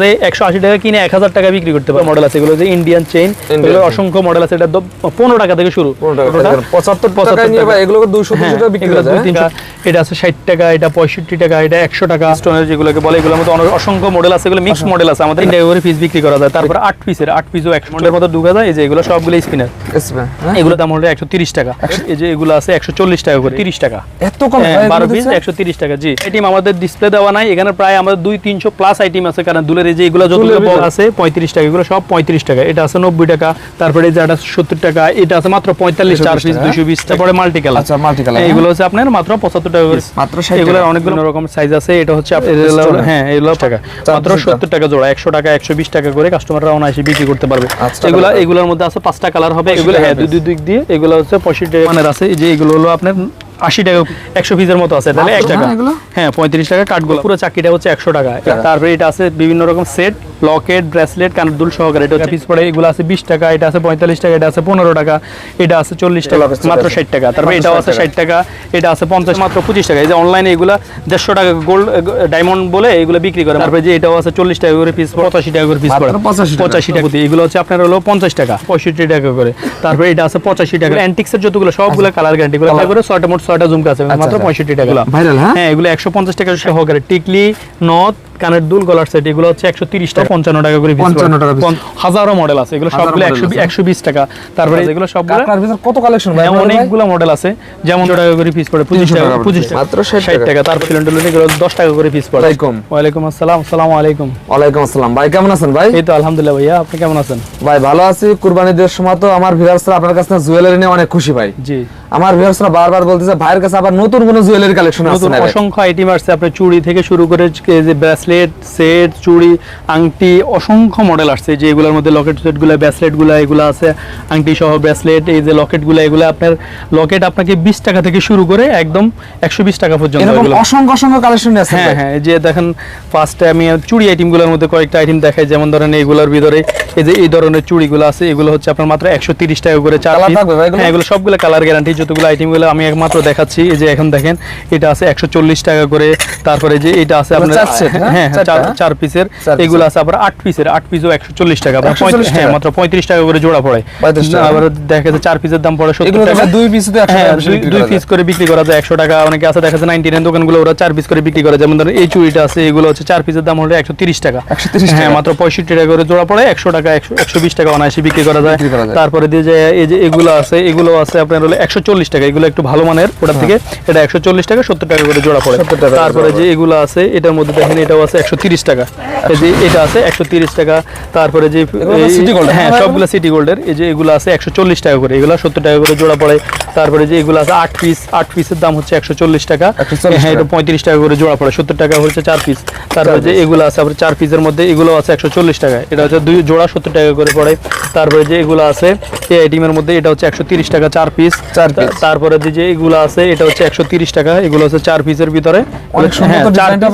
যে একশো আশি টাকা কিনে এক হাজার টাকা বিক্রি করতে পারে মডেল আছে এগুলো যে ইন্ডিয়ান চেইন এগুলো অসংখ্য মডেল আছে এটা পনেরো টাকা থেকে শুরু। টাকা। পঁচাত্তর এগুলো দুশো বিক্রি করা যায়। এটা আছে ষাট টাকা এটা পঁয়ষট্টি টাকা এটা একশো টাকা। স্টোনের যেগুলোকে বলে এগুলোর অসংখ্য মডেল আছে এগুলো মিক্স মডেল আছে আমাদের। ইন্ডিয়া পিস বিক্রি করা যায় তারপর আট পিসের আট পিসও একশো মডেলের মতো ঢুকা যায় এই যে এগুলো সবগুলো স্পিনার হ্যাঁ? এগুলো দাম হলো একশো তিরিশ টাকা। এই যে এগুলো আছে একশো চল্লিশ টাকা করে তিরিশ টাকা। এত কম হ্যাঁ, বারো পিস? একশো তিরিশ টাকা জি। আইটেম আমাদের ডিসপ্লে দেওয়া নাই এখানে প্রায় আমাদের দুই তিনশো প্লাস আইটেম আছে কারণ দুলের এই যে এগুলো যতগুলো? আছে পঁয়ত্রিশ টাকা এগুলো সব পঁয়ত্রিশ টাকা। এটা আছে নব্বই টাকা তারপরে এই যে এটা সত্তর টাকা এটা আছে মাত্র পঁয়তাল্লিশ চার পিস দুশো বিশ তারপরে মাল্টি কালার আচ্ছা, multi এগুলো হচ্ছে আপনার মাত্র পঁচাত্তর টাকা মাত্র এগুলো অনেকগুলো রকম সাইজ আছে এটা হচ্ছে এর? হ্যাঁ এগুলো টাকা। মাত্র সত্তর টাকা জোড়া একশো টাকা একশো বিশ টাকা করে কাস্টমাররা অনায়াসে বিক্রি করতে পারবে। আচ্ছা, এগুলো এগুলোর মধ্যে আছে পাঁচটা কালার হবে 80 এগুলো হ্যাঁ দুই দিক দিয়ে এগুলো হচ্ছে পঁয়ষট্টি মানের আছে। যে এগুলো হলো আপনার আশি টাকা একশো পিসের মতো আছে। তাহলে এক টাকা। হ্যাঁ, হ্যাঁ পঁয়ত্রিশ টাকা কাঠগুলো পুরো চাকিটা হচ্ছে একশো টাকা। তারপরে এটা আছে বিভিন্ন রকম সেট লকেট ব্রেসলেট কানের দুল সহকারে। এটা পিস পড়ে এগুলো আছে বিশ টাকা এটা আছে পঁয়তাল্লিশ টাকা এটা আছে পনেরো টাকা এটা আছে চল্লিশ টাকা মাত্র ষাট টাকা। তারপরে এটাও আছে ষাট টাকা এটা আছে পঞ্চাশ মাত্র পঁচিশ টাকা। এই যে অনলাইনে এগুলা দেড়শো টাকা গোল্ড ডায়মন্ড বলে এগুলো বিক্রি করে। তারপরে যে এটাও আছে চল্লিশ টাকা করে পিস পঁচাশি টাকা করে পিস পড়ে। পঁচাশি টাকা। এগুলো হচ্ছে আপনার হলো পঞ্চাশ টাকা পঁয়ষট্টি টাকা করে। তারপরে এটা আছে পঁচাশি টাকা। অ্যান্টিক্সের যতগুলো সবগুলো কালার গ্যারান্টি। করে। ছয়টা মোট ছয়টা জুমকা আছে মাত্র আচ্ছা। পঁয়ষট্টি টাকা। Viral, হ্যাঁ? হ্যাঁ এগুলো একশো পঞ্চাশ টাকা সহকারে টিকলি নথ কানের দুল গলার সেট এগুলো হচ্ছে একশো তিরিশ টাকা পঞ্চান্ন টাকা করে। 55 টাকা হাজারো মডেল আছে। এগুলো সবগুলো একশো একশো বিশ টাকা। তারপরে এগুলো সবগুলো কত কালেকশন? অনেকগুলো মডেল আছে। যেমন টাকা করে পিস পড়ে পঁচিশ টাকা পঁচিশ টাকা। মাত্র ষাট টাকা। টাকা। তার সিলিন্ডার এগুলো দশ টাকা করে পিস পড়ে। ওয়ালাইকুম। ওয়ালাইকুম আসসালাম আসসালামু আলাইকুম। ওয়ালাইকুম আসসালাম। ভাই কেমন আছেন ভাই? এই তো আলহামদুলিল্লাহ ভাইয়া আপনি কেমন আছেন? ভাই ভালো আছি। কুরবানি দেওয়ার সময় তো আমার ভিউয়ার্সরা আপনার কাছে জুয়েলারি নিয়ে অনেক খুশি ভাই। জি। আমার ভিউয়ার্সরা বারবার বলতেছে ভাইয়ের কাছে আবার নতুন কোন জুয়েলারি কালেকশন আছে নতুন না ভাই? অসংখ্য আইটেম আসছে। আপনার চুড়ি থেকে শুরু করে যে ব্রেসলেট সেট চুড়ি আংটি অসংখ্য মডেল আসছে। যে এগুলোর মধ্যে লকেট সেটগুলো ব্রেসলেটগুলো এগুলো আছে। আংটি সহ ব্রেসলেট এই যে লকেটগুলো এগুলো আপনার লকেট আপনাকে বিশ টাকা থেকে শুরু করে একদম একশো বিশ টাকা পর্যন্ত এরকম এগুলো। অসংখ্য অসংখ্য কালেকশন আছে হ্যাঁ হ্যাঁ এই যে দেখেন ফার্স্টে আমি চুড়ি আইটেমগুলোর মধ্যে কয়েকটা আইটেম দেখাই। যেমন ধরেন এইগুলোর ভিতরে এই যে এই ধরনের চুড়িগুলো আছে এগুলো হচ্ছে আপনার মাত্র একশো তিরিশ টাকা করে চার? হ্যাঁ এগুলো সবগুলো কালার গ্যারান্টি যতগুলো আইটেমগুলো আমি একমাত্র দেখাচ্ছি এই যে এখন দেখেন এটা আছে একশো চল্লিশ টাকা করে তারপরে যে এটা আছে আপনার হ্যাঁ? হ্যাঁ চারটা, চার? পিসের এগুলো আছে আবার আট পিসের আট পিসও একশো চল্লিশ টাকা আপনার 140 পঁয়ত্রিশ- হ্যাঁ মাত্র পঁয়ত্রিশ টাকা করে জোড়া পড়ে আবার দেখা যাচ্ছে চার পিসের দাম পড়ে সত্তর টাকা দুই পিস হ্যাঁ দুই- করা পিস যায়। করে বিক্রি করা যায় একশো টাকা অনেকে আছে দেখা যাচ্ছে নাইনটি নাইন দোকানগুলো ওরা চার পিস করে বিক্রি করে যেমন ধরেন এই চুড়িটা আছে এগুলো হচ্ছে চার পিসের দাম হলো একশো তিরিশ টাকা হ্যাঁ মাত্র পঁয়ষট্টি টাকা করে জোড়া পড়ে একশো টাকা একশো একশো বিশ টাকা অনায়াসে বিক্রি করা যায় বিক্রি করা যায়। তারপরে দিয়ে যে এই যে এগুলো আছে এগুলো আছে আপনার হলো একশো চল্লিশ টাকা। এগুলো একটু ভালো মানের ওটার থেকে। এটা একশো চল্লিশ টাকা সত্তর টাকা করে জোড়া পড়ে। 70 টাকা তারপরে যে এগুলো আছে এটার মধ্যে দেখেন এটাও আছে একশো তিরিশ টাকা। এই যে এটা আছে একশো তিরিশ টাকা। তারপরে যে City Gold, হ্যাঁ হ্যাঁ, সবগুলো সিটি গোল্ডের এই যে এগুলো আছে একশো চল্লিশ টাকা করে। এগুলো সত্তর টাকা করে জোড়া পড়ে। তারপরে যে এগুলো আছে আট পিস আট পিসের দাম হচ্ছে একশো চল্লিশ টাকা। হ্যাঁ এটা পঁয়ত্রিশ টাকা করে জোড়া পড়ে। সত্তর টাকা হচ্ছে চার পিস তারপরে যে এগুলো আছে আবার চার পিসের মধ্যে এগুলো আছে একশো চল্লিশ টাকা। এটা হচ্ছে দুই জোড়া সত্তর টাকা করে পড়ে। তারপরে যে এগুলো আছে এই আইটেমের মধ্যে এটা হচ্ছে একশো তিরিশ টাকা চার পিস চার। তারপরে যে এগুলো আছে এটা হচ্ছে একশো তিরিশ টাকা এগুলো হচ্ছে চার পিসের ভিতরে। হ্যাঁ।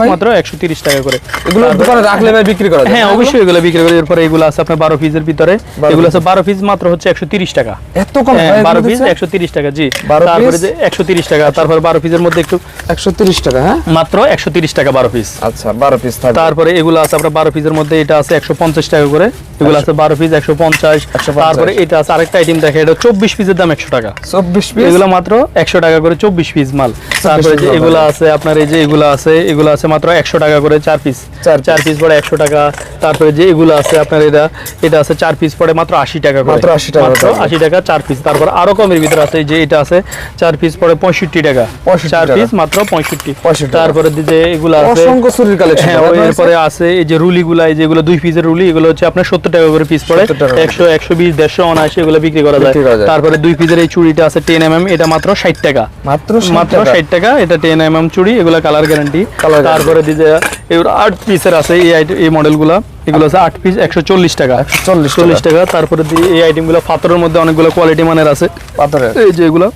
মাত্র একশো তিরিশ টাকা করে। এগুলো তারপরে- রাখলে ভাই বিক্রি করা হ্যাঁ অবশ্যই এগুলো বিক্রি করে এরপরে এগুলো আছে আপনার বারো পিসের ভিতরে। 12 এগুলো আছে বারো পিস মাত্র হচ্ছে একশো তিরিশ টাকা। এত কম হ্যাঁ, বারো পিস একশো টাকা জি। তারপরে যে একশো টাকা তারপরে বারো পিসের মধ্যে একটু 130 টাকা হ্যাঁ? মাত্র একশো তিরিশ টাকা বারো পিস আচ্ছা 12 পিস তারপরে এগুলো আছে আপনার বারো পিসের মধ্যে এটা আছে একশো পঞ্চাশ টাকা করে। এগুলো আছে বারো পিস একশো পঞ্চাশ। 150 তারপরে এটা আছে আরেকটা আইটেম দেখে এটা চব্বিশ পিসের দাম একশো টাকা। 24 পিস এগুলো মাত্র একশো টাকা করে চব্বিশ পিস মাল। তারপরে যে এগুলো আছে আপনার এই যে এগুলো আছে এগুলো আছে মাত্র একশো টাকা করে চার পিস চার চার পিস একশো টাকা। তারপরে যে এগুলো আছে আপনার এটা এটা আছে চার পিস পড়ে মাত্র আশি টাকা করে। মাত্র 80 টাকা মাত্র করে। আশি টাকা চার পিস তারপর আরও কমের ভিতরে আছে যে এটা আছে চার পিস পড়ে পঁয়ষট্টি টাকা। 65 চার পিস মাত্র পঁয়ষট্টি। 65 তারপরে যে এগুলো আছে অসংখ্য চুরির কালেকশন হ্যাঁ এরপরে আছে এই যে রুলি গুলা এই যেগুলো দুই পিসের রুলি এগুলো হচ্ছে আপনার সত্তর টাকা করে পিস পড়ে। 70 টাকা করে। একশো একশো বিশ দেড়শো অনায়াসে এগুলো বিক্রি করা যায়। তারপরে দুই পিসের এই চুড়িটা আছে টেন এম এটা মাত্র ষাট টাকা। মাত্র মাত্র ষাট টাকা এটা টেন এম এম চুড়ি এগুলো কালার গ্যারান্টি তারপরে দিতে আট পিসের আছে এই এই মডেলগুলো এগুলো আছে আট পিস একশো চল্লিশ টাকা। 140 চল্লিশ টাকা। তারপরে এই আইটেমগুলো পাথরের মধ্যে অনেকগুলো কোয়ালিটি মানের আছে। পাথরের। এই যে এগুলো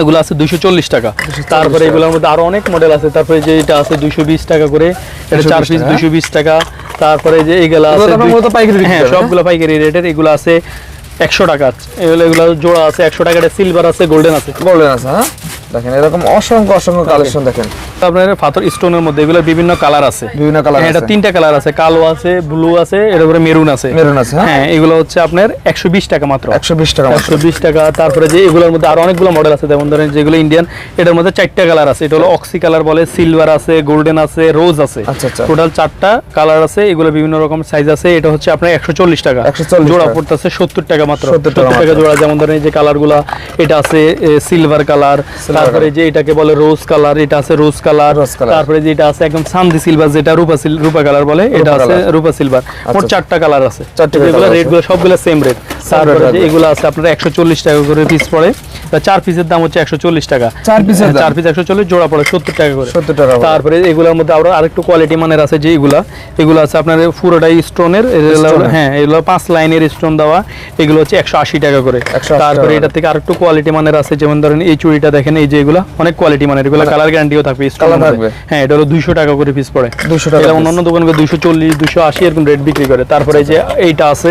এগুলো আছে দুইশো চল্লিশ টাকা। তারপরে। এগুলোর মধ্যে আরও অনেক মডেল আছে। তারপরে যে এটা আছে দুইশো বিশ টাকা করে এটা চার পিস দুইশো বিশ টাকা। তারপরে যে এইগুলো আছে হ্যাঁ হ্যাঁ? সবগুলো পাইকারি রেটের এগুলো আছে একশো টাকা। এগুলো এগুলো জোড়া আছে একশো টাকা সিলভার আছে গোল্ডেন আছে। গোল্ডেন আছে হ্যাঁ? দেখেন এরকম অসংখ্য অসংখ্য কালেকশন দেখেন। আপনার পাথর স্টোনের মধ্যে এগুলো বিভিন্ন কালার আছে। বিভিন্ন কালার হ্যাঁ, এটা তিনটা কালার আছে কালো আছে ব্লু আছে এর উপরে মেরুন আছে। মেরুন আছে হ্যাঁ। হ্যাঁ এগুলো হচ্ছে আপনার একশো বিশ টাকা মাত্র। একশো বিশ টাকা মাত্র। একশো বিশ টাকা তারপরে যে এগুলোর মধ্যে আরও অনেকগুলো মডেল আছে যেমন ধরেন যেগুলো ইন্ডিয়ান এটার মধ্যে চারটা কালার আছে। এটা হলো অক্সি কালার বলে সিলভার আছে গোল্ডেন আছে রোজ আছে। আচ্ছা, আচ্ছা। টোটাল চারটা কালার আছে এগুলো বিভিন্ন রকম সাইজ আছে। এটা হচ্ছে আপনার একশো চল্লিশ টাকা। 140 জোড়া। পড়তেছে সত্তর টাকা মাত্র। 70 টাকা জোড়া যেমন ধরেন এই যে কালারগুলা এটা আছে সিলভার কালার তারপরে যে এটাকে বলে রোজ কালার এটা আছে রোজ কালার তারপরে যে এটা আছে একদম সান্দি সিলভার যেটা রূপা রূপা কালার বলে এটা আছে রূপা সিলভার মোট আচ্ছা। চারটা কালার আছে। চারটে যেগুলো colour আছে। রেটগুলো সবগুলো সেম রেট তারপরে। এগুলো আছে আপনার একশো চল্লিশ টাকা করে পিস পড়ে। চার পিসের দাম হচ্ছে একশো চল্লিশ টাকা। চার পিস একশো চল্লিশ জোড়া পড়ে সত্তর টাকা করে। 70 টাকা তারপরে এগুলোর মধ্যে আরও আরেকটু কোয়ালিটি মানের আছে যে এগুলা। এগুলো আছে আপনার পুরোটাই স্টোনের হ্যাঁ এগুলো পাঁচ লাইনের স্টোন দেওয়া। এগুলো হচ্ছে একশো আশি টাকা করে। তারপরে এটা থেকে আরেকটু কোয়ালিটি মানের আছে যেমন ধরেন এই চুড়িটা দেখেন এই যে এগুলা অনেক কোয়ালিটি মানের। এগুলো কালার গ্যারান্টিও থাকবে মধ্যে। থাকবে। হ্যাঁ এটা হলো দুইশো টাকা করে পিস পড়ে 200 টাকা। অন্যান্য দোকানে দুইশো চল্লিশ দুইশো আশি এরকম রেট বিক্রি করে তারপরে যে এইটা আছে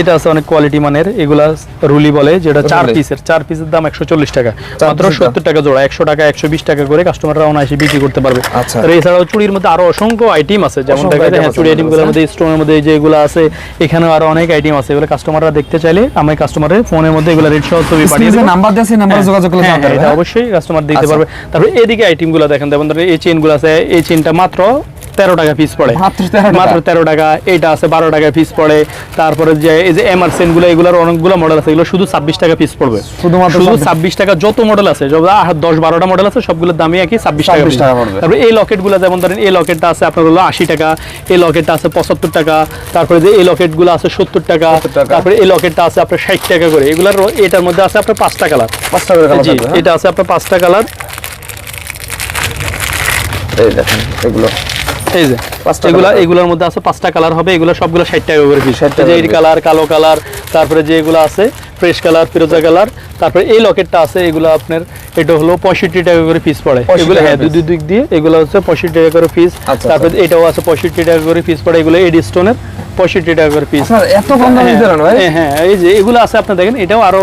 এটা আছে অনেক কোয়ালিটি মানের এগুলা রুলি বলে যেটা চার পিসের চার পিসের দাম একশো চল্লিশ টাকা মাত্র। সত্তর টাকা জোড়া একশো টাকা একশো বিশ টাকা করে কাস্টমাররা অনায়াসে বিক্রি করতে পারবে আচ্ছা। আর এছাড়াও চুড়ির মধ্যে আরও অসংখ্য আইটেম আছে যেমন দেখা যায়গুলোর মধ্যে স্টোনের মধ্যে যে এগুলো আছে এখানেও আরও অনেক আইটেম আছে এগুলো কাস্টমাররা দেখতে চাইলে আমি কাস্টমারের ফোনের মধ্যে এগুলো রেট সহ ছবি পাঠিয়ে দেবো নাম্বার নাম্বারে হ্যাঁ, যোগাযোগ করলে হ্যাঁ, হ্যাঁ, এটা হ্যাঁ? অবশ্যই কাস্টমার দেখতে আচ্ছা। পারবে তারপরে এদিকে আইটেমগুলো দেখেন যেমন ধরেন এই চেনগুলো আছে এই চেনটা মাত্র তেরো টাকা পিস পড়ে। মাত্র 13 টাকা? মাত্র তেরো টাকা এটা আছে বারো টাকা পিস পড়ে। তারপরে যে এই যে এমআর সেনগুলো এগুলোর অনেকগুলো মডেল আছে এগুলো শুধু ছাব্বিশ টাকা পিস পড়বে। শুধু ছাব্বিশ। টাকা যত মডেল আছে দশ বারোটা মডেল আছে সবগুলোর দামই একই ছাব্বিশ টাকা 26 টাকা পড়বে। তারপরে এই লকেটগুলো যেমন ধরেন এই লকেটটা আছে আপনার হলো আশি টাকা এই লকেটটা আছে পঁচাত্তর টাকা তারপরে যে এই লকেটগুলো আছে সত্তর টাকা তারপরে এই লকেটটা আছে আপনার ষাট টাকা করে। এগুলোর এটার মধ্যে আছে আপনার পাঁচটা কালার পাঁচটা কালার জি হ্যাঁ? এটা আছে আপনার পাঁচটা কালার এই দেখেন এগুলো। এই যে এগুলা এগুলোর মধ্যে আছে পাঁচটা কালার হবে এগুলো সবগুলো ষাট টাকা করে পিস 60 যে এই কালার কালো কালার তারপরে যে এগুলো আছে ফ্রেশ কালার ফিরোজা কালার তারপরে এই লকেটটা আছে এগুলো আপনার এটা হলো পঁয়ষট্টি টাকা করে পিস পড়ে। এগুলো হ্যাঁ দুই দুই দিক দিয়ে এগুলো হচ্ছে পঁয়ষট্টি টাকা করে পিস আচ্ছা, তারপরে এটাও আছে পঁয়ষট্টি টাকা করে পিস পড়ে এগুলো এডি স্টোনের পঁয়ষট্টি টাকা করে পিস এত কম দামে দিতে ভাই? হ্যাঁ হ্যাঁ এই যে এগুলো আছে আপনি দেখেন এটাও আরও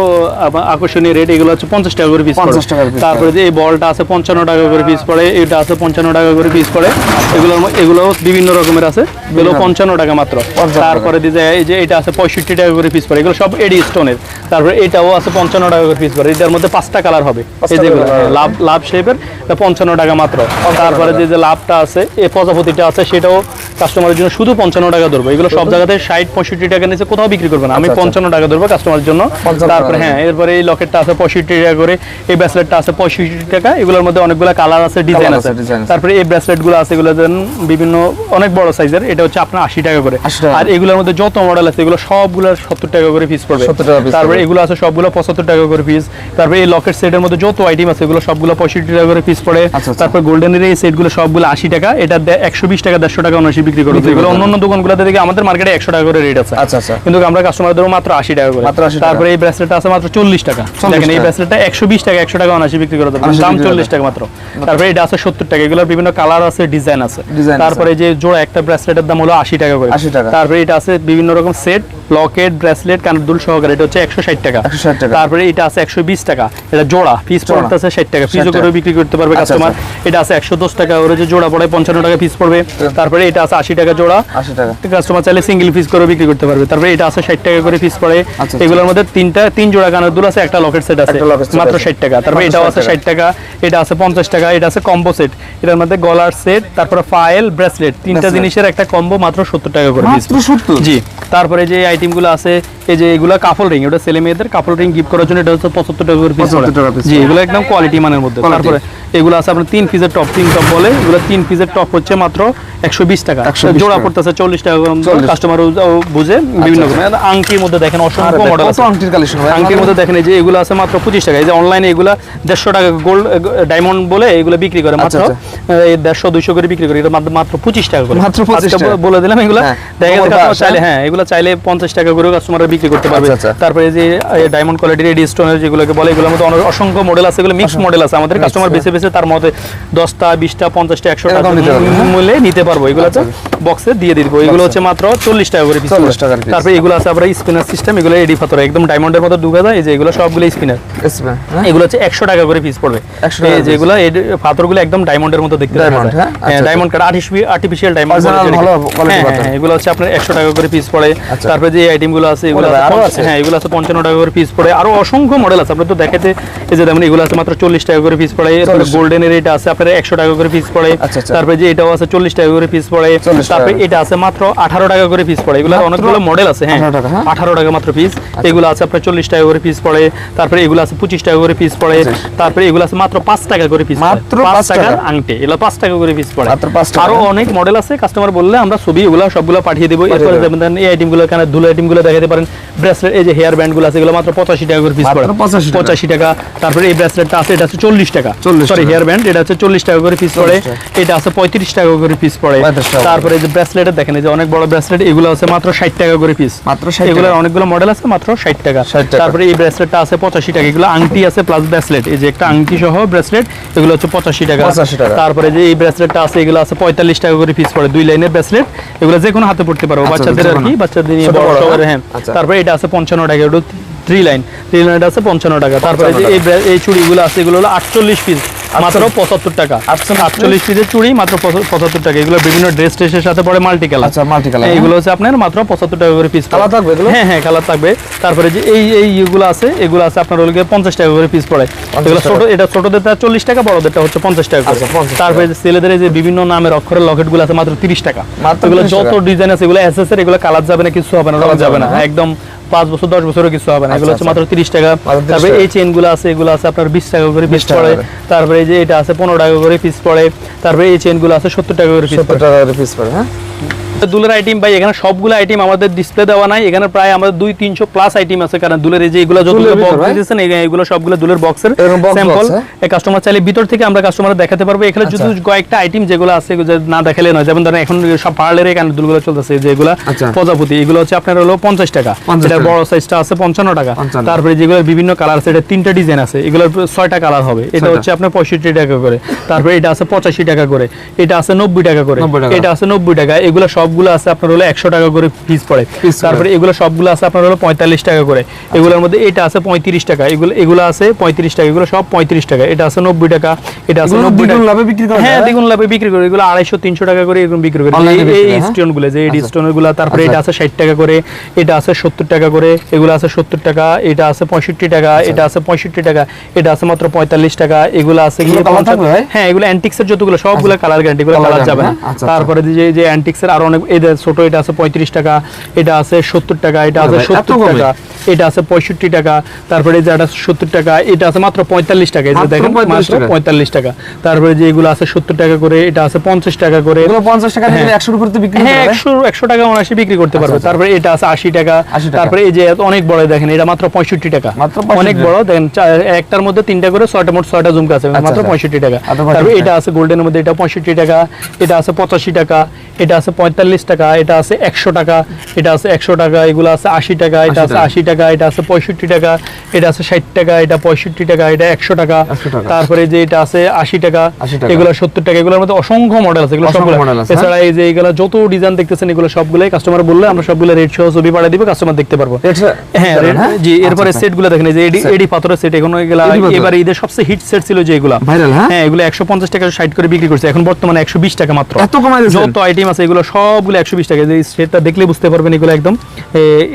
আকর্ষণীয় রেট এগুলো হচ্ছে পঞ্চাশ টাকা করে পিস 50 টাকা তারপরে যে এই বলটা আছে পঞ্চান্ন টাকা করে পিস পড়ে এটা আছে পঞ্চান্ন টাকা করে পিস পড়ে। এগুলোর ম- এগুলো বিভিন্ন রকমের আছে এগুলো পঞ্চান্ন টাকা মাত্র। তারপরে এই যে এটা আছে পঁয়ষট্টি টাকা করে পিস পড়ে এগুলো সব এডি স্টোনের। তারপরে এটাও আছে পঞ্চান্ন টাকা করে পিস পড়ে এটার মধ্যে পাঁচটা কালার হবে। এই যেগুলো লাভ লাভ শেপের পঞ্চান্ন টাকা মাত্র। তারপরে যে যে লাভটা আছে এই প্রজাপতিটা আছে সেটাও কাস্টমারের জন্য শুধু পঞ্চান্ন টাকা ধরবো। এগুলো সব জায়গাতে ষাট পঁয়ষট্টি টাকা নিচে কোথাও বিক্রি করবে না। আমি আচ্ছা, আচ্ছা। পঞ্চান্ন টাকা ধরবো কাস্টমারের জন্য। তারপরে হ্যাঁ এরপরে এই লকেটটা আছে পঁয়ষট্টি টাকা করে এই ব্রেসলেটটা আছে পঁয়ষট্টি টাকা এগুলোর মধ্যে অনেকগুলো কালার আছে ডিজাইন আছে। তারপরে এই ব্রেসলেটগুলো আছে এগুলো বিভিন্ন অনেক বড় সাইজের এটা হচ্ছে আপনার আশি টাকা করে। আর এগুলোর মধ্যে যত মডেল আছে এগুলো সবগুলো সত্তর টাকা করে পিস পড়বে। 70 টাকা piece তারপরে এগুলো আছে সবগুলো পঁচাত্তর টাকা করে পিস তারপরে এই লকেট সেটের মধ্যে যত আইটেম আছে এগুলো সবগুলো পঁয়ষট্টি টাকা করে পিস পড়ে। আচ্ছা। তারপর গোল্ডেনের এই সেটগুলো সবগুলো আশি টাকা এটা একশো বিশ টাকা দেড়শো টাকা বিক্রি করবে। এগুলো অন্য অন্য দোকানগুলোতে দেখে আমাদের মার্কেটে একশো টাকা করে রেট আছে। আচ্ছা, আচ্ছা। কিন্তু আমরা কাস্টমারদেরও মাত্র আশি টাকা করে। মাত্র তারপরে এই ব্রেসলেটটা আছে মাত্র চল্লিশ টাকা। 40 দেখেন এই। ব্রেসলেটটা একশো বিশ টাকা একশো টাকা অনাশি বিক্রি করে দেবে। 80 দাম চল্লিশ টাকা মাত্র। তারপরে এটা আছে সত্তর টাকা এগুলোর বিভিন্ন কালার আছে ডিজাইন আছে। তারপরে যে জোড়া একটা ব্রেসলেটের দাম হলো আশি টাকা করে। 80 টাকা। তারপরে এটা আছে বিভিন্ন রকম সেট লকেট ব্রেসলেট কানের দুল সহকারে। এটা হচ্ছে একশো ষাট টাকা। 160 টাকা। তারপরে এটা আছে একশো বিশ টাকা। এটা জোড়া। পিস পড়তে আছে ষাট টাকা। 60 পিসও করে বিক্রি করতে পারবে আচ্ছা, কাস্টমার এটা আছে একশো দশ টাকা। ওর যে জোড়া পড়ে পঞ্চান্ন টাকা পিস পড়বে। তারপরে এটা আছে আশি টাকা জোড়া। 80 টাকা। কাস্টমার চাইলে সিঙ্গেল পিস করে বিক্রি করতে পারবে। তারপরে এটা আছে ষাট টাকা করে পিস পড়ে। আচ্ছা। এগুলোর মধ্যে তিনটা তিন জোড়া কানের দুল আছে একটা লকেট সেট আছে। মাত্র। ষাট টাকা। তারপরে এটাও আছে ষাট টাকা। এটা আছে পঞ্চাশ টাকা। এটা আছে কম্বো সেট এটার মধ্যে গলার সেট তারপরে ফাইল ব্রেসলেট তিনটা জিনিসের একটা কম্বো মাত্র সত্তর টাকা করে। মাত্র 70 জি। তারপরে যে আইটেমগুলো আছে এই যে এগুলো কাপল রিং ওটা ছেলে মেয়েদের কাপল রিং গিফট করার জন্য এটা হচ্ছে পঁচাত্তর টাকা করে পিস 75 টাকা জি এগুলো একদম কোয়ালিটি মানের মধ্যে। তারপরে এগুলো আছে আপনার তিন পিসের টপ তিন টপ বলে এগুলো তিন পিসের টপ হচ্ছে মাত্র একশো বিশ টাকা। জোড়া পড়তেছে চল্লিশ টাকা কাস্টমার বুঝে বিভিন্ন আংটির মধ্যে দেখেন অসংখ্য মডেল আছে। আংটির কালেকশন আংটির মধ্যে দেখেন এই যে এগুলো আছে মাত্র পঁচিশ টাকা। এই যে অনলাইনে এগুলা দেড়শো টাকা গোল্ড ডায়মন্ড বলে এগুলো বিক্রি করে মাত্র। আচ্ছা, এই দেড়শো দুইশো করে বিক্রি করে। এটা মাত্র- পঁচিশ টাকা করে। মাত্র 25 টাকা। বলে দিলাম এগুলো। হ্যাঁ। দেখা পাস, চাইলে হ্যাঁ এগুলো চাইলে পঞ্চাশ টাকা করে কাস্টমার বিক্রি বিক্রি করতে পারবে আচ্ছা, আচ্ছা। তারপরে যে ডায়মন্ড কোয়ালিটির এডি স্টোনের যেগুলোকে বলে এগুলোর মধ্যে অসংখ্য মডেল আছে এগুলো মিক্স মডেল আছে আমাদের কাস্টমার আচ্ছা। বেছে বেছে তার মধ্যে দশটা বিশটা পঞ্চাশটা একশো টাকা এরকম নিতে পারবে, হ্যাঁ? মূল্যে নিতে পারব এগুলো আচ্ছা। বক্সে দিয়ে দিব এগুলো হচ্ছে মাত্র চল্লিশ টাকা করে পিস 40 টাকার piece। তারপরে এগুলো আছে আবার স্পিনার সিস্টেম এগুলো এডি পাথর একদম ডায়মন্ডের মতো ঢুকে যায় এই যে এগুলো সবগুলো স্পিনার হ্যাঁ? এগুলো হচ্ছে একশো টাকা করে পিস পড়বে এই যেগুলো এই পাথরগুলো একদম ডায়মন্ডের মতো দেখতে হ্যাঁ? Diamond card artificial diamond. এগুলো হচ্ছে আপনার একশো টাকা করে পিস পড়ে। তারপরে যে আইটেমগুলো আছে এগুলো আরও আছে? হ্যাঁ এগুলো আছে পঞ্চান্ন টাকা করে পিস পড়ে। আরও অসংখ্য মডেল আছে। আপনার তো দেখাতে এই যে যেমন এগুলো আছে মাত্র চল্লিশ টাকা করে পিস পড়ে। তারপরে 40 গোল্ডেনের এটা আছে আপনার টাকা করে পিস পড়ে। আচ্ছা, আচ্ছা। তারপরে যে এটাও আছে চল্লিশ টাকা করে পিস পড়ে। তারপরে এটা আছে মাত্র আঠারো টাকা করে পিস পড়ে। এগুলো অনেকগুলো মডেল আছে হ্যাঁ। 18 টাকা, হ্যাঁ? আঠারো টাকা মাত্র পিস এগুলো আছে আপনার চল্লিশ টাকা করে পিস পড়ে। তারপরে এগুলো আছে পঁচিশ টাকা করে পিস পড়ে। আচ্ছা। তারপরে এগুলো আছে মাত্র পাঁচ টাকা করে পিস মাত্র টাকার আংটি। এগুলো পাঁচ টাকা করে পিস পড়ে। আরও অনেক মডেল আছে। কাস্টমার বললে আমরা ছবি এগুলো সবগুলো পাঠিয়ে দেবো। এরপরে যেমন এই আইটেমগুলো কানে ধুলো আইটেমগুলো দেখাতে পারেন। ব্রেসলেট এই যে হেয়ার ব্যান্ডগুলো আছে এগুলো মাত্র পঁচাশি টাকা করে পিস পড়ে। পঁচাশি টাকা। তারপরে এই ব্রেসলেটটা আছে এটা আছে চল্লিশ টাকা। সরি হেয়ার ব্যান্ড এটা হচ্ছে চল্লিশ টাকা করে পিস পড়ে। এটা আছে পঁয়ত্রিশ টাকা করে পিস পড়ে। তারপরে এই যে ব্রেসলেটে দেখেন এই যে অনেক বড় ব্রেসলেট এগুলো আছে মাত্র ষাট টাকা করে পিস মাত্র 60 এগুলোর অনেকগুলো মডেল আছে মাত্র ষাট টাকা। তারপরে এই ব্রেসলেটটা আছে পঁচাশি টাকা। এগুলো আংটি আছে প্লাস ব্রেসলেট এই যে একটা আংটি সহ ব্রেসলেট এগুলো হচ্ছে পঁচাশি টাকা। তারপরে যে এই ব্রেসলেটটা আছে এগুলো আছে পঁয়তাল্লিশ টাকা করে পিস পড়ে। দুই লাইনের ব্রেসলেট এগুলো যে কোনো হাতে পড়তে পারব আচ্ছা, বাচ্চাদের আর কি বাচ্চাদের নিয়ে বড় বড়, সবার হ্যাঁ? তারপরে এটা আছে পঞ্চান্ন টাকা এটা থ্রি লাইন থ্রি লাইনটা আছে পঞ্চান্ন টাকা। তারপরে এই চুড়িগুলো আছে এগুলো হলো আটচল্লিশ পিস মাত্র পঁচাত্তর টাকা। আটচল্লিশ পিসের চুড়ি মাত্র পঁচাত্তর টাকা। এগুলো বিভিন্ন ড্রেস ট্রেসের সাথে পড়ে মাল্টি কালার আচ্ছা, colour, হ্যাঁ। এইগুলো হচ্ছে আপনার মাত্র পঁচাত্তর টাকা করে পিস Colour থাকবে হ্যাঁ হ্যাঁ কালার থাকবে। তারপরে যে এই এই ইগুলো আছে এগুলো আছে আপনার গিয়ে পঞ্চাশ টাকা করে পিস পড়ে। এগুলো ছোট এটা ছোটদের চল্লিশ টাকা বড়দেরটা হচ্ছে পঞ্চাশ টাকা করে। আচ্ছা, 50 টাকা। তারপরে ছেলেদের যে বিভিন্ন নামের অক্ষরের লকেটগুলো আছে মাত্র তিরিশ টাকা। এগুলো যত ডিজাইন আছে এগুলো এসএসএর এগুলো কালার যাবে না কিছু হবে না রং যাবে না। একদম পাঁচ বছর দশ বছরও কিছু হবে না। এগুলো আচ্ছা, হচ্ছে মাত্র তিরিশ টাকা। মাত্র 30 তারপরে এই চেনগুলো আছে এগুলো আছে আপনার বিশ টাকা করে পিস 20 টাকা পড়ে। তারপরে এই যে এটা আছে পনেরো টাকা করে পিস পড়ে। তারপরে এই চেনগুলো আছে সত্তর টাকা করে পিস সত্তর টাকা করে পিস পড়ে হ্যাঁ? দুলের আইটেম ভাই এখানে সবগুলো আইটেম আমাদের ডিসপ্লে দেওয়া নাই। এখানে প্রায় আমাদের দুই তিনশো প্লাস আইটেম আছে কারণ দুলের এই যে এগুলো যতগুলো বক্স দিয়েছেন এগুলো সবগুলো দুলের বক্সের স্যাম্পল কাস্টমার চাইলে ভিতর থেকে আমরা কাস্টমার দেখাতে পারব। এখানে আচ্ছা। যদি কয়েকটা আইটেম যেগুলো আছে না দেখালে নয়। যেমন ধরেন এখন সব পার্লারে এখানে দুলগুলো চলতেছে যেগুলো আচ্ছা। প্রজাপতি এগুলো হচ্ছে আপনার হলো পঞ্চাশ টাকা। এটা বড় সাইজটা আছে পঞ্চান্ন টাকা। তারপরে যেগুলো বিভিন্ন কালার আছে এটা তিনটা ডিজাইন আছে। এগুলোর ছয়টা কালার হবে। এটা হচ্ছে আপনার পঁয়ষট্টি টাকা করে। তারপরে এটা আছে পঁচাশি টাকা করে। এটা আছে নব্বই টাকা করে। এটা আছে নব্বই টাকা। এগুলো সবগুলো আছে আপনার হলো একশো টাকা করে পিস পড়ে তারপরে এগুলো সবগুলো আছে আপনার হলো পঁয়তাল্লিশ টাকা করে এগুলোর মধ্যে এটা আছে পঁয়ত্রিশ টাকা এগুলো এগুলো আছে পঁয়ত্রিশ টাকা এগুলো সব পঁয়ত্রিশ টাকা এটা আছে নব্বই টাকা এটা আছে নব্বই টাকা লাভে বিক্রি করা হ্যাঁ যায়? দ্বিগুণ লাভে বিক্রি করে এগুলো আড়াইশো তিনশো টাকা করে এরকম বিক্রি করে এই- করে, হ্যাঁ? যে এই আচ্ছা। স্টোনগুলো তারপরে আচ্ছা। এটা আছে ষাট টাকা করে এটা আছে সত্তর টাকা করে এগুলো আছে সত্তর টাকা এটা আছে পঁয়ষট্টি টাকা এটা আছে পঁয়ষট্টি টাকা এটা আছে মাত্র পঁয়তাল্লিশ টাকা এগুলো আছে? হ্যাঁ এগুলো অ্যান্টিক্সের যতগুলো সবগুলো কালার গ্যারান্টি এগুলো কালার যাবে না হ্যাঁ? আচ্ছা, আচ্ছা। তারপরে যে যে অ্যান্টিক্সের আরও অনেক যে ছোট এটা আছে পঁয়ত্রিশ টাকা এটা আছে সত্তর টাকা এটা আছে সত্তর টাকা এটা আছে পঁয়ষট্টি টাকা তারপরে যে এটা সত্তর টাকা এটা আছে মাত্র পঁয়তাল্লিশ টাকা এই যে দেখেন মাত্র পঁয়তাল্লিশ টাকা তারপরে যে এগুলো আছে সত্তর টাকা করে এটা আছে পঞ্চাশ টাকা করে পঞ্চাশ টাকা হ্যাঁ। একশোর উপরে বিক্রি হ্যাঁ একশো একশো টাকা অনায়াসে বিক্রি করতে পারবে আচ্ছা। তারপরে এটা আছে আশি টাকা তারপরে এই যে অনেক বড় দেখেন এটা মাত্র পঁয়ষট্টি টাকা অনেক বড় দেখেন একটার মধ্যে তিনটা করে ছয়টা মোট ছয়টা জুমকা আছে মাত্র আচ্ছা। পঁয়ষট্টি টাকা আচ্ছা, তারপরে এটা আছে গোল্ডেনের মধ্যে এটা পঁয়ষট্টি টাকা এটা আছে পঁচাশি টাকা এটা আছে পঁয়তাল্লিশ টাকা এটা আছে একশো টাকা এটা আছে একশো টাকা এগুলো আছে আশি টাকা এটা আছে আশি টাকা এটা আছে পঁয়ষট্টি টাকা এটা আছে ষাট টাকা এটা পঁয়ষট্টি টাকা এটা একশো টাকা। তারপরে যে এটা আছে আশি টাকা এগুলো সত্তর টাকা এগুলোর মধ্যে অসংখ্য মডেল আছে এগুলো সবগুলো। হ্যাঁ? এছাড়া এই যে এগুলো যত ডিজাইন দেখতেছেন এগুলো সবগুলোই কাস্টমার বললে আমরা সবগুলো রেড সহ ছবি পাঠিয়ে দিব কাস্টমার দেখতে পারব। হ্যাঁ হ্যাঁ? জি এরপরে আচ্ছা, সেটগুলো দেখেন এই যে এডি এডি পাথরের সেট এখন এগুলা এবারে ঈদের সবচেয়ে হিট সেট ছিল যে এগুলা। হ্যাঁ? হ্যাঁ এগুলো একশো পঞ্চাশ টাকা ষাট করে বিক্রি করছে এখন বর্তমানে একশো বিশ টাকা মাত্র। এত কমাই যত আইটেম আছে এগুলো সবগুলো একশো বিশ টাকা এই সেটটা দেখলে বুঝতে পারবেন এগুলো একদম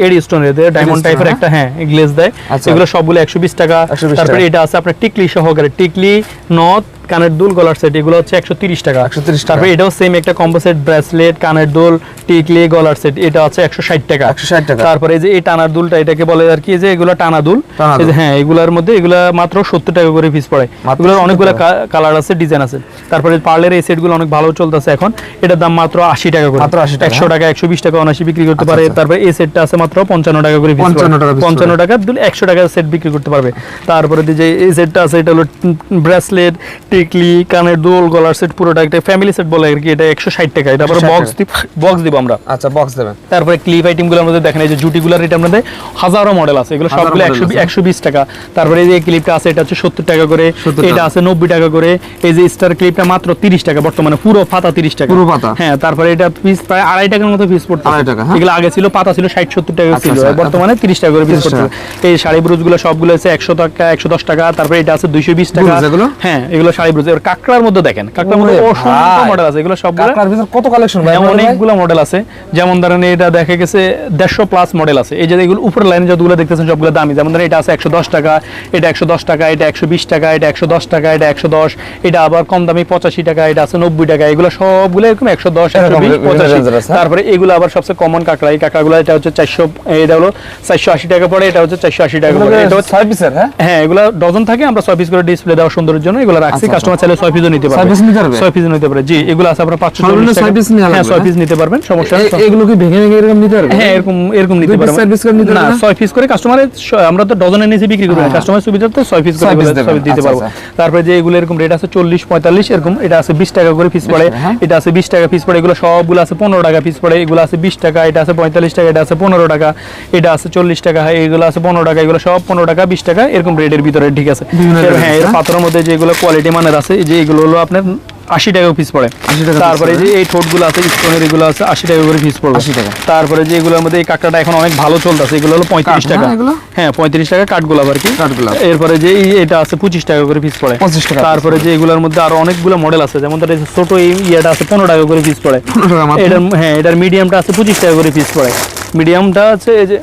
এডি স্টোনের ডায়মন্ড টাইপের? একটা হ্যাঁ গ্লেজ দেয় আচ্ছা। এগুলো সবগুলো একশো বিশ টাকা তারপরে এটা আছে আপনার টিকলি সহকারে টিকলি নথ কানের দুল গলার সেট এগুলো হচ্ছে একশো তিরিশ টাকা। 130 টাকা। তারপরে এটাও সেম একটা কম্বো সেট ব্রেসলেট কানের দুল টিকলি গলার সেট এটা হচ্ছে একশো ষাট টাকা। 160 টাকা। তারপরে এই যে এই টানার দুলটা এটাকে বলে আর কি যে এগুলো টানা দুল এই যে হ্যাঁ এগুলোর মধ্যে এগুলা মাত্র সত্তর টাকা করে পিস পড়ে। এগুলোর অনেকগুলো কালার আছে ডিজাইন আছে। তারপরে পার্লের এই সেটগুলো অনেক ভালো চলতেছে এখন। এটার দাম মাত্র আশি টাকা করে। মাত্র 80 টাকা, একশো টাকা একশো বিশ টাকা অনাশি বিক্রি করতে আচ্ছা, পারে। আচ্ছা। তারপরে এই সেটটা আছে মাত্র পঞ্চান্ন টাকা করে piece 55 টাকা পঞ্চান্ন টাকা দুল একশো টাকা সেট বিক্রি করতে পারবে। তারপরে যে এই সেটটা আছে এটা হলো ব্রেসলেট টিকলি কানের দোল গলার সেট পুরোটা একটা ফ্যামিলি সেট বলে আর কি এটা একশো ষাট টাকা এটা আবার বক্স দিব বক্স দিব আমরা আচ্ছা বক্স দেবেন তারপরে ক্লিপ আইটেমগুলোর মধ্যে দেখেন এই যে জুটি গুলার এটা আমাদের হাজারো মডেল আছে এগুলো সবগুলো একশো। একশো বিশ টাকা তারপরে এই যে ক্লিপটা আছে এটা হচ্ছে সত্তর টাকা করে এটা আছে নব্বই টাকা করে এই যে স্টার ক্লিপটা মাত্র তিরিশ টাকা বর্তমানে পুরো পাতা তিরিশ টাকা পুরো পাতা? হ্যাঁ তারপরে এটা পিস প্রায় আড়াই টাকার মতো পিস পড়তো আড়াই টাকা, হ্যাঁ। এগুলো আগে ছিল পাতা ছিল ষাট সত্তর টাকা আচ্ছা, ছিল আচ্ছা। বর্তমানে তিরিশ টাকা করে পিস পড়তো। এই শাড়ি ব্রুজগুলো সবগুলো আছে একশো টাকা একশো দশ টাকা তারপরে এটা আছে দুইশো বিশ টাকা? হ্যাঁ এগুলো শাড়ি ব্রুজ এবার মধ্যে দেখেন কাঁকড়ার মধ্যে অসংখ্য মডেল আছে এগুলো সবগুলো কাকড়ার ভিতর কত কালেকশন ভাই? আপনাদের ভাই? অনেকগুলো মডেল আছে। যেমন ধরেন এটা দেখা গেছে দেড়শো প্লাস মডেল আছে। এই যে এগুলো উপর লাইনে যতগুলো দেখতেছেন সবগুলো দামি। যেমন ধরেন এটা আছে একশো দশ টাকা এটা একশো দশ টাকা এটা একশো বিশ টাকা এটা একশো দশ টাকা এটা একশো দশ এটা আবার কম দামি পঁচাশি টাকা এটা আছে নব্বই টাকা। এগুলো সবগুলো এরকম একশো দশ একশো এরকম বিশ বিভিন্ন পঁচাশি। range এর আছে? তারপরে এগুলো আবার সবচেয়ে কমন কাঁকড়া। এই কাঁকড়াগুলো এটা হচ্ছে চারশো এটা হলো চারশো আশি টাকা পড়ে এটা হচ্ছে চারশো আশি টাকা এগুলো পড়ে। এটা হচ্ছে ছয় হ্যাঁ? হ্যাঁ এগুলো ডজন থাকে। আমরা পিস করে ডিসপ্লে দেওয়া সুন্দরের জন্য এগুলো রাখছি। আচ্ছা, কাস্টমার চাইলে ছয় পিসও নিতে পারবে piece নিতে পারবে? ছয় পিস নিতে পারবে জি এগুলো আছে আপনার পাঁচশো সর্বনিম্ন চল্লিশ ছয় টাকা piece নেওয়া হ্যাঁ লাগবে, ছয় হ্যাঁ? পিস নিতে পারবেন সমস্যা নেই এগুলো কি ভেঙে ভেঙে এরকম নিতে পারবে হ্যাঁ এরকম এরকম নিতে চার piece করে নিতে না পারবে না? ছয় পিস করে কাস্টমারের আমরা তো ডজনের নিচে বিক্রি করি। কাস্টমার সুবিধাতে ছয় পিস করে দিতে আচ্ছা, পারব আচ্ছা। তারপরে যে এগুলো এরকম রেট আছে চল্লিশ পঁয়তাল্লিশ এরকম এটা আছে বিশ টাকা করে পিস পড়ে হ্যাঁ। এটা আছে বিশ টাকা পিস পড়ে এগুলো সবগুলো আছে পনেরো টাকা পিস পড়ে এগুলো আছে বিশ টাকা এটা আছে পঁয়তাল্লিশ টাকা এটা আছে পনেরো টাকা এটা আছে চল্লিশ টাকা হ্যাঁ এগুলো আছে পনেরো টাকা এগুলো সব পনেরো টাকা বিশ টাকা এরকম রেটের ভিতরে ঠিক আছে হ্যাঁ এর? পাথরের মধ্যে যেগুলো কোয়ালিটি মানের আছে যে এগুলো হলো আপনার আশি টাকা পিস পড়ে। 80 টাকা piece তারপরে যে এই ঠোঁটগুলো আছে স্টোনের এগুলো আছে আশি টাকা করে পিস পড়বে। 80 টাকা। তারপরে যে এগুলোর মধ্যে এই কাঁকড়াটা এখন অনেক ভালো চলতেছে এগুলো হলো পঁয়ত্রিশ টাকা। হ্যাঁ, পঁয়ত্রিশ টাকা কাঠগোলাপ আর কি। এরপরে যে এটা আছে পঁচিশ টাকা করে পিস পড়ে। 25 টাকা তারপরে যে এগুলোর মধ্যে আরও অনেকগুলো মডেল আছে যেমন যে ছোট এই ইয়েটা আছে পনেরো টাকা করে পিস পড়ে। 15 টাকা মাত্র? এটার হ্যাঁ এটার মিডিয়ামটা আছে পঁচিশ টাকা করে পিস পড়ে। মিডিয়ামটা আছে এই যে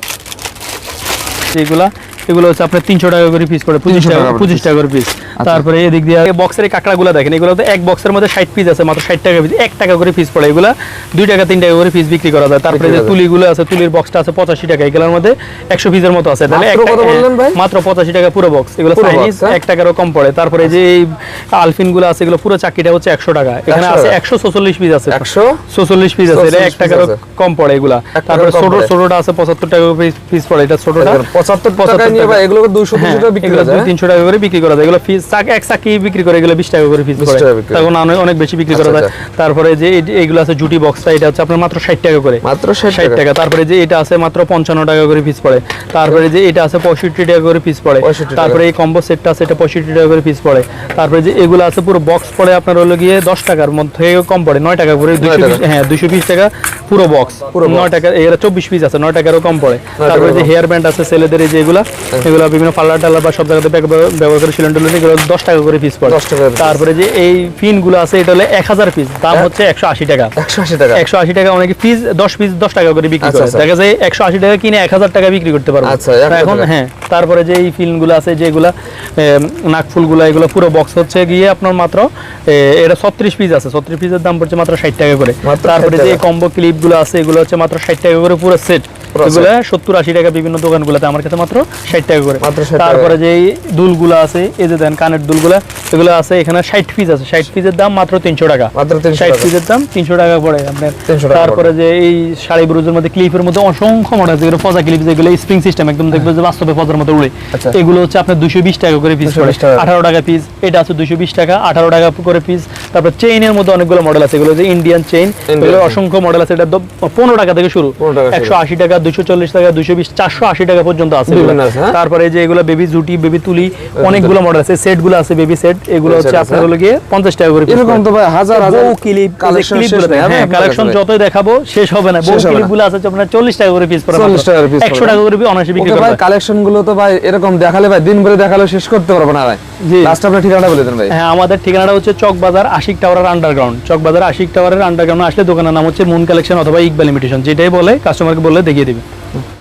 যেগুলা এগুলো হচ্ছে আপনার তিনশো টাকা করে পিস পঁচিশ টাকা করে পঁচিশ টাকা করে পিস তারপরে এদিক দিয়ে বক্সের কাঁকড়াগুলো দেখেন এগুলো তো এক বক্সের মধ্যে ষাট পিস আছে মাত্র ষাট টাকা পিস এক টাকা করে পিস পড়ে। এগুলা দুই টাকা তিন টাকা করে পিস বিক্রি করা যায়। তারপরে যে তুলিগুলো আছে তুলির বক্সটা আছে পঁচাশি টাকা এগুলোর মধ্যে একশো পিসের মতো আছে। তাহলে মাত্র পঁচাশি টাকা পুরো বক্স এগুলো চাইনিজ হ্যাঁ? এক টাকারও কম পড়ে। তারপরে যে এই আলফিন আছে এগুলো পুরো চাকরিটা হচ্ছে একশো টাকা। এখানে আছে? একশো ছচল্লিশ পিস আছে। একশো ছচল্লিশ পিস আছে এটা এক টাকারও কম পড়ে এগুলা। তারপরে ছোট ছোটটা আছে পঁচাত্তর টাকা পিস পড়ে। এটা ছোটটা পঁচাত্তর টাকা নিয়ে ভাই এগুলো হ্যাঁ, তিনশো টাকা বিক্রি করা যায়? তিনশো টাকা করে বিক্রি করা যায়। এগুলো পিস চাক এক চাকি বিক্রি করে এগুলো বিশ টাকা করে পিস 20 পড়ে টাকা বিক্রি তখন অনেক অনেক বেশি বিক্রি করা আচ্ছা, যায়। তারপরে যে এইগুলো আছে জুটি বক্সটা এটা হচ্ছে আপনার মাত্র ষাট টাকা করে। মাত্র ষাট ষাট টাকা। টাকা। তারপরে যে এটা আছে মাত্র পঞ্চান্ন টাকা করে পিস পড়ে। তারপরে যে এটা আছে পঁয়ষট্টি টাকা করে পিস পড়ে। তারপরে এই কম্বো সেটটা আছে এটা পঁয়ষট্টি টাকা করে পিস পড়ে। তারপরে যে এগুলো আছে পুরো বক্স পড়ে আপনার হলো গিয়ে দশ টাকার মধ্যে কম পড়ে। নয় টাকা করে দুশো টাকা। হ্যাঁ দুশো বিশ টাকা পুরো বক্স। পুরো নয় টাকা এরা চব্বিশ পিস আছে নয় টাকারও কম পড়ে। তারপরে যে হেয়ার ব্যান্ড আছে ছেলেদের এই যে এগুলা এগুলো বিভিন্ন পার্লার টার্লার বা সব জায়গাতে ব্যবহার- করে সিলিন্ডার এগুলো দশ টাকা করে পিস পড়ে। 10 টাকা তারপরে যে এই পিনগুলো আছে এটা হলো এক হাজার পিস দাম হচ্ছে একশো আশি টাকা। একশো আশি টাকা। একশো আশি টাকা অনেকে পিস দশ পিস দশ টাকা করে বিক্রি আচ্ছা, করে। আচ্ছা। দেখা যায় একশো আশি টাকা কিনে এক হাজার টাকা বিক্রি করতে পারব। আচ্ছা, এখন হ্যাঁ তারপরে যে এই ফিল্মগুলো আছে যেগুলা নাকফুলগুলা এগুলো পুরো বক্স হচ্ছে গিয়ে আপনার মাত্র এটা ছত্রিশ পিস আছে। ছত্রিশ পিসের দাম পড়ছে মাত্র ষাট টাকা করে। তারপরে যে কম্বো ক্লিপগুলো আছে এগুলো হচ্ছে মাত্র ষাট টাকা করে পুরো সেট এগুলো সত্তর আশি টাকা বিভিন্ন দোকানগুলোতে আমার কাছে মাত্র ষাট টাকা করে। মাত্র 60 টাকা। তারপরে যে দুলগুলো আছে এই যে দেন কানের দুলগুলা এগুলো আছে এখানে ষাট পিস আছে। ষাট পিসের দাম মাত্র তিনশো টাকা। ষাট পিসের দাম তিনশো টাকা পড়ে আপনার। তারপরে যে এই শাড়ি ব্রুজের মধ্যে ক্লিপের মধ্যে অসংখ্য মডেল আছে ফজা ক্লিপ যেগুলো স্প্রিং সিস্টেম একদম দেখবে যে বাস্তবে ফজার মতো উড়ে। আচ্ছা। এগুলো হচ্ছে আপনার দুশো বিশ টাকা করে পিস পড়ে। আঠারো টাকা পিস এটা আছে দুশো বিশ টাকা আঠারো টাকা করে পিস তারপর চেইনের মধ্যে অনেকগুলো মডেল আছে এগুলো যে ইন্ডিয়ান চেইন এগুলো অসংখ্য মডেল আছে এটা পনেরো টাকা থেকে শুরু। 15 টাকা শুরু। একশো আশি টাকা দুশো চল্লিশ টাকা দুশো বিশ চারশো আশি টাকা পর্যন্ত আছে বিভিন্ন এগুলো। আছে? তারপরে যে এগুলো বেবি জুটি বেবি তুলি অনেকগুলো মডেল আছে। সেটগুলো আছে বেবি সেট এগুলো হচ্ছে আপনার হলো গিয়ে পঞ্চাশ টাকা করে এরকম তো ভাই হাজার হাজার ক্লিপ ক্লিপ শেষ হ্যাঁ, কালেকশন যতই দেখাবো শেষ হবে না। বহু ক্লিপগুলো আছে আপনার চল্লিশ টাকা করে পিস পড়ে 40 টাকা করে একশো টাকা করে অনায়াসে বিক্রি করা কালেকশনগুলো তো ভাই এরকম দেখালে ভাই দিন ভরে দেখালেও শেষ করতে পারব না ভাই। লাস্ট আপনার ঠিকানাটা বলে দেন ভাই। হ্যাঁ আমাদের ঠিকানাটা হচ্ছে চক বাজার আশিক টাওয়ারের আন্ডারগ্রাউন্ড চক বাজার আশিক টাওয়ারের আন্ডারগ্রাউন্ড আসলে দোকানের নাম হচ্ছে মুন কালেকশন অথবা ইকবাল ইমিটেশন যেটাই বলে কাস্টমারকে বললে দেখিয়ে দিবে।